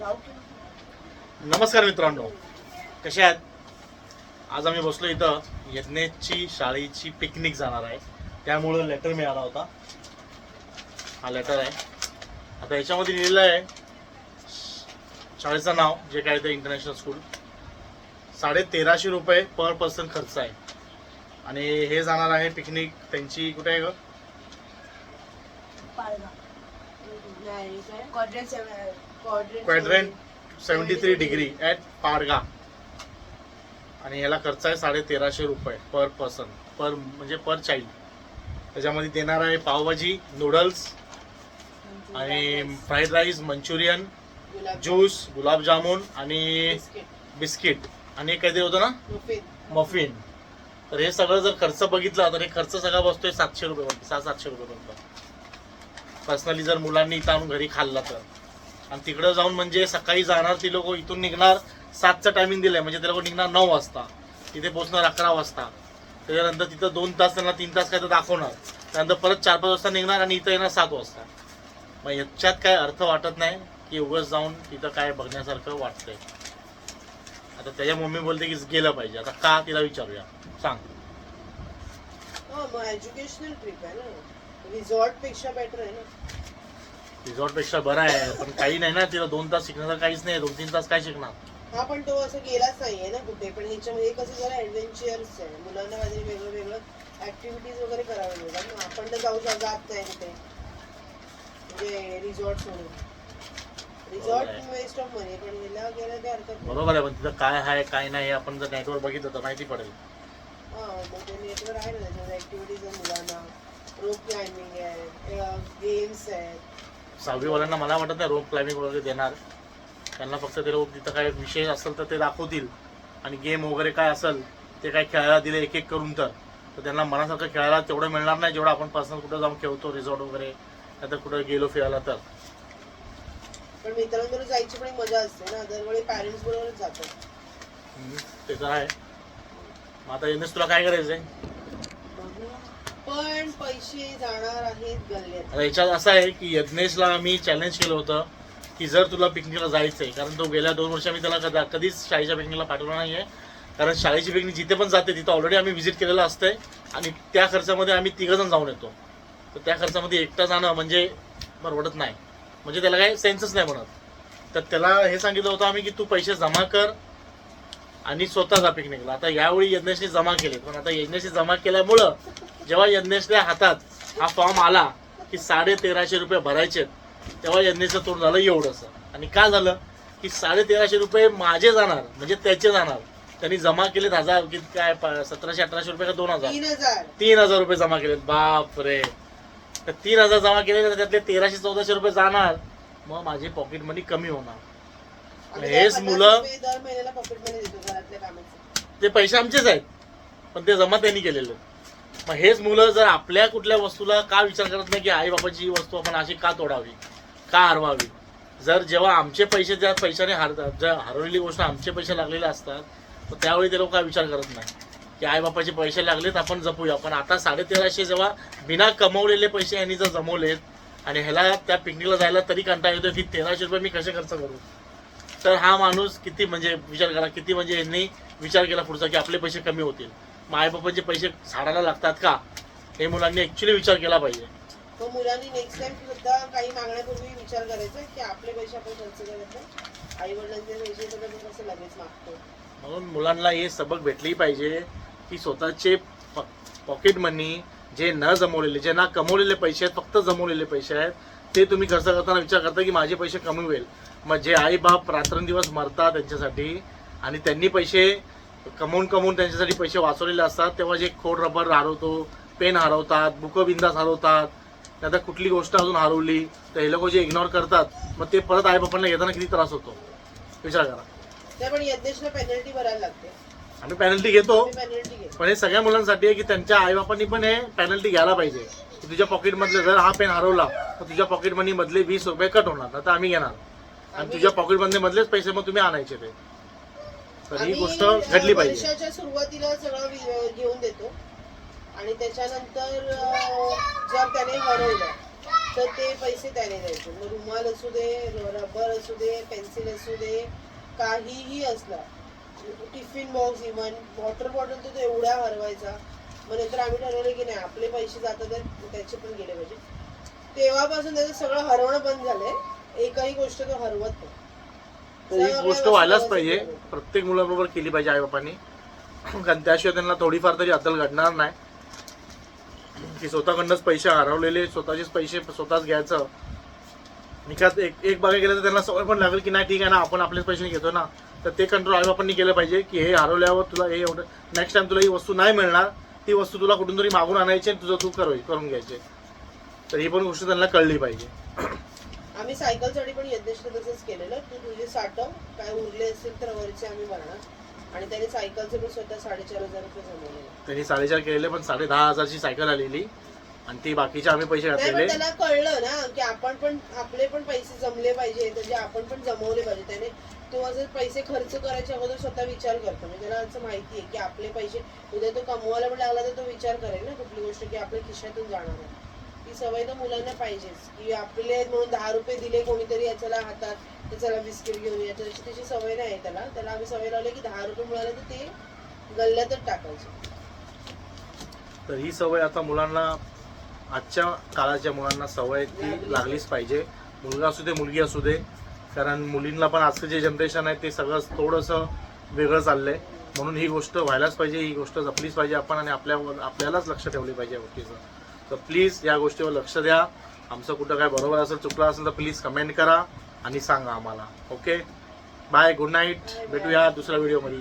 नमस्कार मित्रांनो. कसे आहेत? आज आम्ही बसलो इथं. यज्ञेशची शाळेची पिकनिक जाणार आहे. त्यामुळं लेटर मिळाला होता. हा लेटर आहे. आता याच्यामध्ये लिहिलेलं आहे शाळेचं नाव जे काय ते इंटरनॅशनल स्कूल साडे तेराशे रुपये पर पर्सन खर्च आहे. आणि हे जाणार आहे पिकनिक त्यांची कुठे आहे ग? Quadrant seventy three degree at पारगा आणि याला खर्च आहे साडे तेराशे रुपये पर पर्सन पर म्हणजे पर चाइल्ड त्याच्यामध्ये देणार आहे पावभाजी नूडल्स आणि fried rice Manchurian juice gulab jamun आणि बिस्किट. आणि काहीतरी होतं ना? मफिन तर हे सगळं जर खर्च बघितला तर हे खर्च सगळा बसतोय सातशे रुपये सहा सातशे रुपयेपर्यंत पर्सनली जर मुलांनी इथं आणून घरी खाल्ला तर. आणि तिकडं जाऊन म्हणजे सकाळी जाणार ती लोक इथून निघणार सातचं टायमिंग दिलंय. म्हणजे ते लोक निघणार नऊ वाजता. तिथे पोहोचणार अकरा वाजता. त्याच्यानंतर तिथं दोन तास त्यांना तीन तास काय तर दाखवणार. त्यानंतर परत चार पाच वाजता निघणार आणि इथं येणार सात वाजता. मग याच्यात काय अर्थ वाटत नाही की उगाच जाऊन तिथं काय बघण्यासारखं वाटतंय. आता त्याच्या मम्मी बोलते की गेलं पाहिजे. आता का तिला विचारूया? सांग. एज्युकेशनल ट्रिप आहे ना. रिसॉर्टपेक्षा बेटर आहे ना. रिसॉर्टपेक्षा बरं आहे पण काही नाही ना तिला दोन तास शिकण्याचं काहीच नाही दोन तीन तास काय शिकणार? हा पण तो असं गेलाच नाहीये ना कुठे पण ह्याच्यामध्ये कसं जरा ऍडव्हेंचर्स आहे. मुलांना काहीतरी वेगळं वेगळं ऍक्टिव्हिटीज वगैरे कराव्या मिळतात ना आपण तर जाऊ जात नाही कुठे. म्हणजे रिसॉर्ट सोडून रिसॉर्ट बरोबर वेस्ट ऑफ मनी पण गेला हरकत नाही. बरोबर आहे पण तिथं काय आहे काय नाही हे आपण जर नेटवर बघितलं तर माहिती पडेल. हा नेटवर आहे ना त्याच्यामध्ये ऍक्टिव्हिटीज आहे मुलांना. रोप क्लाइम्बिंग आहे. गेम्स आहेत. सहावीवाल्यांना मला वाटत नाही रोप क्लाइम्बिंग वगैरे देणार. त्यांना फक्त ते लोक तिथं काय विषय असेल तर ते दाखवतील. आणि गेम वगैरे काय असेल ते काय खेळायला दिले एक एक करून तर. तर त्यांना मनासारखं खेळायला तेवढं मिळणार नाही जेवढं आपण पर्सनल कुठं जाऊन खेळतो रिसॉर्ट वगैरे. नाहीतर कुठं गेलो फिरायला तर. पण मित्रांबरोबर जायची पण मजा असते ना. दरवेळी पॅरेंट्स बरोबरच जातात. ते तर आहे. मग आता येणेच तुला काय करायचंय? पण पैसे जाणार आहेत गल्ल्यात. याच्यात असं आहे की यज्ञेशला आम्ही चॅलेंज केलं होतं की जर तुला पिकनिकला जायचं आहे कारण तो गेल्या दोन वर्ष आम्ही त्याला कदा कधीच शाळेच्या पिकनिकला पाठवला नाही आहे कारण शाळेची पिकनिक जिथे पण जाते तिथं ऑलरेडी आम्ही व्हिजिट केलेलं असतंय. आणि त्या खर्चामध्ये आम्ही तिघंजण जाऊन येतो. तर त्या खर्चामध्ये एकटा जाणं म्हणजे परवडत नाही. म्हणजे त्याला काही सेन्सच नाही म्हणत. तर त्याला हे सांगितलं होतं आम्ही की तू पैसे जमा कर आणि स्वतः जा पिकनिकला आता यावेळी यज्ञेशने जमा केले. पण आता यज्ञेशने जमा केल्यामुळं जेव्हा यज्ञेशच्या हातात हा फॉर्म आला की साडे तेराशे रुपये भरायचे तेव्हा यज्ञेचं तोंड झालं एवढंसं आणि का झालं? की साडे तेराशे रुपये माझे जाणार म्हणजे त्याचे जाणार. त्यांनी जमा केलेत हजार किती काय सतराशे अठराशे रुपये का दोन हजार? तीन हजार. रुपये जमा केलेत. बाप रे तर तीन हजार जमा केले तर त्यातले तेराशे चौदाशे रुपये जाणार. मग माझी पॉकेट मनी कमी होणार. हेच मुलं- पन्नास रुपये दर महिन्याला पॉकेटमध्ये देतो घरातल्या कामाचे ते पैसे आमचेच आहेत. पण ते जमा त्यांनी केलेले. मग हेच मुलं जर आपल्या कुठल्या वस्तूला का विचार करत नाही की आई बाबाची ही वस्तू आपण अशी का तोडावी? का हरवावी? जर जेव्हा आमचे पैसे ज्या पैशाने हरतात ज्या हरवलेली गोष्ट आमचे पैसे लागलेले असतात तर त्यावेळी ते लोक काय विचार करत नाही? की आई बापाचे पैसे लागलेत आपण जपूया. पण आता साडे तेराशे जेव्हा बिना कमवलेले पैसे यांनी जर जमवलेत आणि ह्याला त्या पिकनिकला जायला तरी कंटाळा येतो की तेराशे रुपये मी कसे खर्च करू? तर हा माणूस किती म्हणजे विचार करा किती म्हणजे यांनी विचार केला पुढचा की आपले पैसे कमी होतील. मायबापांचे पैसे झाडाला लागतात का हे मुलांनी ऍक्च्युली विचार केला पाहिजे. तो मुलांनी नेक्स्ट टाइम सुद्धा काही मागण्यापूर्वी विचार करायचा की आपले पैसे आपण खर्च करत नाही. आई वडिलांचे पैसे तर आपण कसं लगेच मागतो. म्हणून मुलांना हे सबक भेटली पाहिजे की स्वतःचे पॉकेट मनी जे न जमवलेले जे ना कमवलेले पैसे आहेत फक्त जमवलेले पैसे आहेत ते तुम्ही खर्च करताना विचार करता की माझे पैसे कमी होईल. मग जे आई बाप रात्रंदिवस मरतात त्यांच्यासाठी आणि त्यांनी पैसे कमवून कमवून त्यांच्यासाठी पैसे वाचवलेले असतात तेव्हा जे खोड रबर हरवतो पेन हरवतात बुकं बिंदास हरवतात नंतर कुठली गोष्ट अजून हरवली तर हे लोक जे इग्नोर करतात मग ते परत आई बापांना घेताना किती त्रास होतो? विचार करा. पण पेनल्टी भरायला लागते. आम्ही पेनल्टी घेतो. पण हे सगळ्या मुलांसाठी आहे की त्यांच्या आईबापांनी पण हे पेनल्टी घ्यायला पाहिजे. तुझ्या पॉकेटमधले जर हा पेन हरवला तर तुझ्या पॉकेट मनी मधले वीस रुपये कट होणार. आता आम्ही घेणार. आणि तुझ्या पॉकेट मधले मधलेच पैसे मग तुम्ही आणायचे ते. तर ही गोष्ट घडली पाहिजे. वर्षाच्या सुरुवातीला सगळं वि- घेऊन देतो. आणि त्याच्यानंतर अ, जर त्याने हरवलं तर ते पैसे त्याने द्यायचे. मग रुमाल असू दे रबर असू दे पेन्सिल असू दे काहीही असला. Tiffin box even water bottle तर तो एवढा हरवायचा. मग नंतर आम्ही ठरवलं की नाही आपले पैसे जातात त्याचे पण गेले पाहिजे. तेव्हापासून त्याचं सगळं हरवणं बंद झालंय. एकही गोष्ट तो हरवत नाही. तर ही गोष्ट व्हायलाच पाहिजे. प्रत्येक मुलाबरोबर केली पाहिजे आईबापांनी. कारण त्याशिवाय त्यांना थोडीफार तरी अद्दल घडणार नाही. की स्वतःकडनंच पैसे हरवलेले स्वतःचेच पैसे स्वतःच घ्यायचं. निकात एक एक बघायला गेलं तर त्यांना सवय पण लागेल की नाही ठीक आहे ना आपण आपलेच पैसे घेतो ना. तर ते कंट्रोल आईबापांनी केलं पाहिजे की हे हरवल्यावर तुला हे एवढं नेक्स्ट टाइम तुला ही वस्तू नाही मिळणार. ती वस्तू तुला कुठून तरी मागून आणायची आणि तुझं तू कर करून घ्यायचे. तर ही पण गोष्ट त्यांना कळली पाहिजे. आम्ही सायकलसाठी पण यज्ञेशने तसंच केलेलं. तू तुझे साठव. काय उरले असेल तर वरचे आम्ही भरणार. आणि त्याने सायकलचे पण स्वतः साडेचार हजार रुपये जमवलेले त्यांनी साडेचार केलेले पण साडे दहा हजारची सायकल आलेली. आणि ती बाकीचे आम्ही पैसे घातलेले. त्याला कळलं ना की आपण पण आपले पण पैसे जमले पाहिजे. म्हणजे आपण पण जमवले पाहिजे. त्याने तो असं पैसे खर्च करायच्या अगोदर स्वतः विचार करतो. म्हणजे त्याला असं माहिती आहे की आपले पैसे उद्या तो कमवायला पण लागला तर तो विचार करेल ना कुठली गोष्ट की आपल्या खिशातून जाणार आहे. ती सवय तर मुलांना पाहिजेच की आपले म्हणून दहा रुपये दिले कोणीतरी याच्याला हातात तर चला बिस्किट घेऊन या तशी त्याची सवय नाही आहे त्याला. त्याला आम्ही सवय लावली की दहा रुपये मिळाले तर ते गल्ल्यातच टाकायचे. तर ही सवय आता मुलांना आजच्या काळाच्या मुलांना सवय ती लागलीच पाहिजे. मुलगा असू दे मुलगी असू दे. कारण मुलींना पण आजचं जे जनरेशन आहे ते सगळं थोडंसं वेगळं चाललंय. म्हणून ही गोष्ट व्हायलाच पाहिजे ही गोष्ट जपलीच पाहिजे आपण आणि आपल्या आपल्यालाच लक्ष ठेवली पाहिजे या गोष्टीचं. तर प्लीज या गोष्टीवर लक्ष द्या. आमचं कुठं काय बरोबर असेल चुकलं असेल तर प्लीज कमेंट करा आणि सांगा आम्हाला. ओके बाय गुड नाईट भेटूया दुसऱ्या व्हिडिओमध्ये